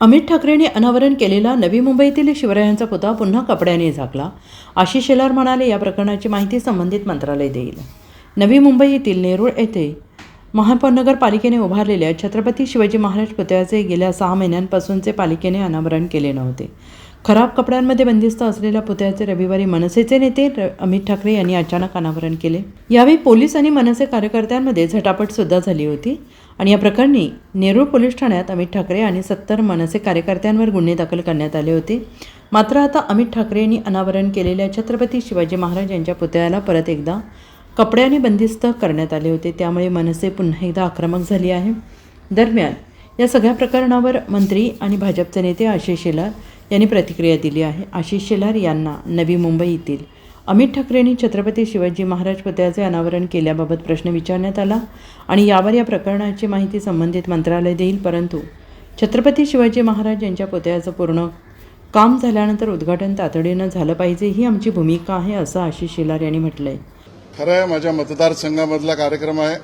अमित ठाकरेंनी अनावरण केलेला नवी मुंबईतील शिवरायांचा पुतळा पुन्हा कपड्याने झाकला. आशिष शेलार म्हणाले या प्रकरणाची माहिती संबंधित मंत्रालय देईल. नवी मुंबई येथील नेरूळ येथे महानगरपालिकेने उभारलेल्या छत्रपती शिवाजी महाराज पुतळ्याचे गेल्या सहा महिन्यांपासूनचे पालिकेने अनावरण केले नव्हते. खराब कपड्यांमध्ये बंदिस्त असलेल्या पुतळ्याचे रविवारी मनसेचे नेते अमित ठाकरे यांनी अचानक अनावरण केले. यावेळी पोलीस आणि मनसे कार्यकर्त्यांमध्ये झटापट सुद्धा झाली होती आणि या प्रकरणी नेरूळ पोलीस ठाण्यात अमित ठाकरे आणि सत्तर मनसे कार्यकर्त्यांवर गुन्हे दाखल करण्यात आले होते. मात्र आता अमित ठाकरे यांनी अनावरण केलेल्या छत्रपती शिवाजी महाराज यांच्या पुतळ्याला परत एकदा कपड्याने बंदिस्त करण्यात आले होते. त्यामुळे मनसे पुन्हा एकदा आक्रमक झाली आहे. दरम्यान या सगळ्या प्रकरणावर मंत्री आणि भाजपचे नेते आशिष शेलार यांनी प्रतिक्रिया दिली आहे. आशिष शेलार यांना नवी मुंबई येथील अमित ठाकरेंनी छत्रपती शिवाजी महाराज पुतळ्याचे अनावरण केल्याबाबत प्रश्न विचारण्यात आला आणि यावर या प्रकरणाची माहिती संबंधित मंत्रालय देईल परंतु छत्रपती शिवाजी महाराज यांच्या पुतळ्याचं पूर्ण काम झाल्यानंतर उद्घाटन तातडीनं झालं पाहिजे ही आमची भूमिका आहे असं आशिष शेलार यांनी म्हटलं आहे खरं आहे माझ्या मतदारसंघामधला कार्यक्रम आहे.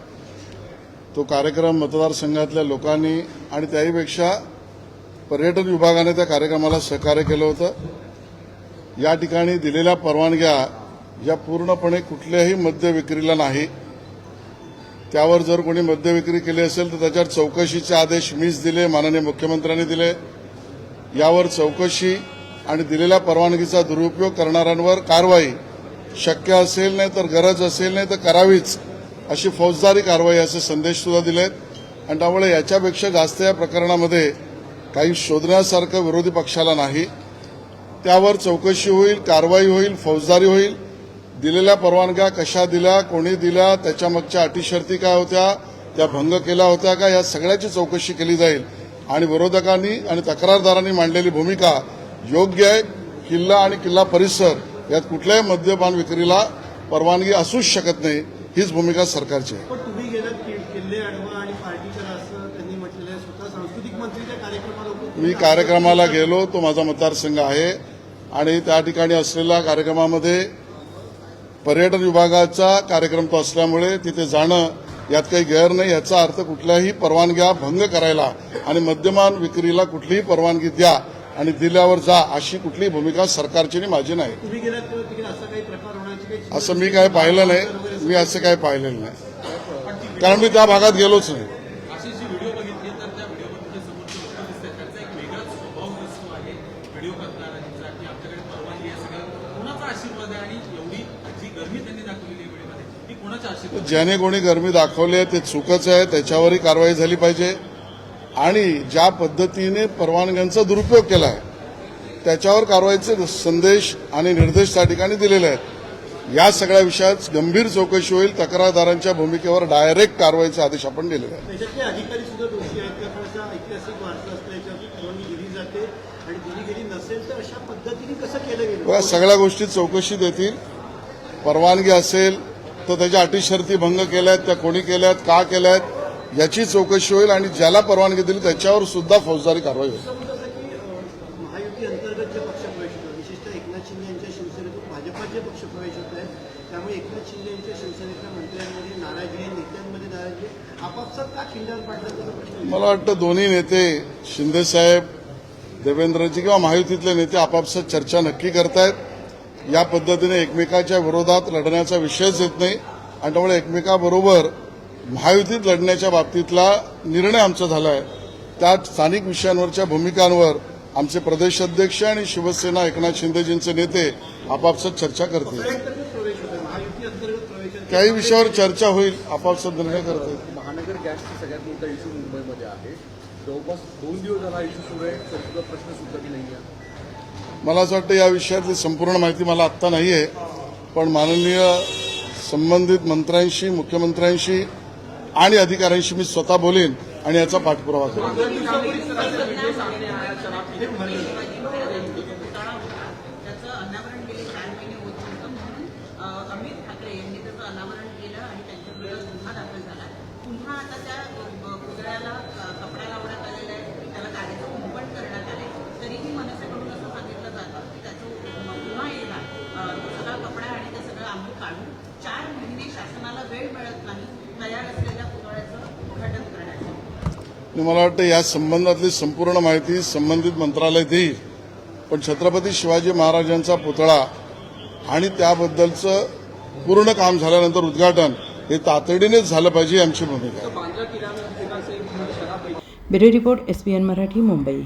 तो कार्यक्रम मतदारसंघातल्या लोकांनी आणि त्याहीपेक्षा पर्यटन विभागाने त्या कार्यक्रमाला सहकार्य केलं होतं. या ठिकाणी दिलेल्या परवानग्या या पूर्णपणे कुठल्याही मद्य विक्रीला नाही. त्यावर जर कोणी मद्य विक्री केली असेल तर त्याच्यावर चौकशीचे आदेश मीच दिले माननीय मुख्यमंत्र्यांनी दिले. यावर चौकशी आणि दिलेल्या परवानगीचा दुरुपयोग करणाऱ्यांवर कारवाई शक्य असेल नाही तर गरज असेल नाही तर करावीच अशी फौजदारी कारवाई असे संदेश सुद्धा दिलेत. आणि त्यामुळे याच्यापेक्षा जास्त या प्रकरणामध्ये काही शोधण्यासारखं विरोधी पक्षाला नाही. त्यावर चौकशी होईल कारवाई होईल फौजदारी होईल. दिलेल्या परवानग्या कशा दिल्या कोणी दिल्या त्याच्यामागच्या अटी शर्ती काय होत्या त्या भंग केला होत्या का या सगळ्याची चौकशी केली जाईल. आणि विरोधकांनी आणि तक्रारदारांनी मांडलेली भूमिका योग्य आहे किल्ला आणि किल्ला परिसर यात कुठल्याही मद्यपान विक्रीला परवानगी असूच शकत नाही हीच भूमिका सरकारची आहे पण तुम्ही गेलात कि- किल्ले अडवा आणि पार्टी करा असं त्यांनी म्हटलेलं आहे स्वतः सांस्कृतिक मंत्री त्या कार्यक्रमाला उपस्थित मी कार्यक्रमाला गेलो तो माझा मतदारसंघ आहे. आणि त्या ठिकाणी असलेल्या कार्यक्रमामध्ये पर्यटन विभागाचा कार्यक्रम तो असल्यामुळे तिथे जाणं यात काही गैर नाही. याचा अर्थ कुठल्याही परवानग्या भंग करायला आणि मद्यमान विक्रीला कुठलीही परवानगी द्या आणि दिल्यावर जा अशी कुठलीही भूमिका सरकारची आणि माझी नाही. असं मी काय पाहिलं नाही. मी असं काय पाहिलेलं नाही. कारण मी त्या भागात गेलोच नाही अशी जी व्हिडिओ बघितली तर त्या व्हिडिओमध्ये जे समोरचे लोक दिसतात त्यांचा एक वेगळाच स्वभाव दिसतो आहे व्हिडिओ करणाऱ्यांचा की आमच्याकडे परवानगी आहे सगळं. कोणाचा आशीर्वाद आहे? आणि एवढी जी गरमी त्यांनी दाखवलेली आहे व्हिडिओमध्ये ती कोणाचा आशीर्वाद ज्याने कोणी गरमी दाखवली आहे ते चुकच आहे त्याच्यावरही कारवाई झाली पाहिजे. आणि ज्या पद्धतीने परवानग्यांचा दुरुपयोग केला आहे त्याच्यावर कारवाईचे संदेश आणि निर्देश त्या ठिकाणी दिलेले आहेत. या सगळ्या विषयात गंभीर चौकशी होईल. तक्रारदारांच्या भूमिकेवर डायरेक्ट कारवाईचे आदेश आपण दिलेले आहेत. जाते आणि दिली गेली नसेल तर अशा पद्धतीने कसं केलं गेलं? सगळ्या गोष्टी चौकशी देतील. परवानगी असेल तर त्याच्या अटी शर्ती भंग केल्यात त्या कोणी केल्यात का केल्यात याची चौकशी होईल आणि ज्याला परवानगी दिली त्याच्यावर सुद्धा फौजदारी कारवाई होईल. महायुती अंतर्गत जे पक्षप्रवेश होतं. विशेषतः एकनाथ शिंदे यांच्या शिवसेनेतून पक्षप्रवेश होत आहेत. त्यामुळे एकनाथ शिंदे यांच्या शिवसेनेतल्या मंत्र्यांमध्ये नाराजी नेत्यांमध्ये नाराजी आपापसात का पाडला? मला वाटतं दोन्ही नेते शिंदेसाहेब देवेंद्रजी किंवा महायुतीतले नेते आपापसात चर्चा नक्की करतायत. या पद्धतीने एकमेकाच्या विरोधात लढण्याचा विषयच येत नाही. आणि त्यामुळे एकमेकाबरोबर महायुतीत लढण्याच्या बाबतीतला निर्णय आमचा झाला आहे त्या स्थानिक विषयांवरच्या भूमिकांवर आमचे प्रदेश अध्यक्ष आणि शिवसेना एकनाथ शिंदेजींचे नेते आपापसात चर्चा करतील. त्याही काही विषयावर चर्चा होईल. आपापसात निर्णय करतील. महानगर गॅसचा सगळ्यात मोठा इश्यू मुंबईमध्ये आहे. जवळपास दोन दिवस झाला सुरू आहे प्रश्न नाही आहे. मला असं वाटतं या विषयातली संपूर्ण माहिती मला आत्ता नाही आहे पण माननीय संबंधित मंत्र्यांशी मुख्यमंत्र्यांशी आणि अधिकाऱ्यांशी मी स्वतः बोलीन आणि याचा पाठपुरावा करेन. त्याचं अनावरण गेले चार महिने होत नव्हतं म्हणून अ, अमित ठाकरे यांनी त्याचं अनावरण केलं आणि गुन्हा दाखल झाला. पुन्हा आता त्या पुतळ्याला कपडा लावण्यात आलेला आहे. त्याला गाडीचं कुंपण करण्यात आले. तरीही मनसेकडून असं सांगितलं जातं की त्याचं पुन्हा येणार. तो सगळा कपडा आणि ते सगळं आम्ही काढून चार महिने शासनाला वेळ मिळत नाही तयार असलेल्या पुतळ्याचं उद्घाटन करण्याचं. मला वाटतं या संबंधातली संपूर्ण माहिती संबंधित मंत्रालय देईल पण छत्रपती शिवाजी महाराजांचा पुतळा आणि त्याबद्दलचं पूर्ण काम झाल्यानंतर उद्घाटन हे तातडीनेच झालं पाहिजे आमची भूमिका आहे. Bureau report S P N Marathi Mumbai.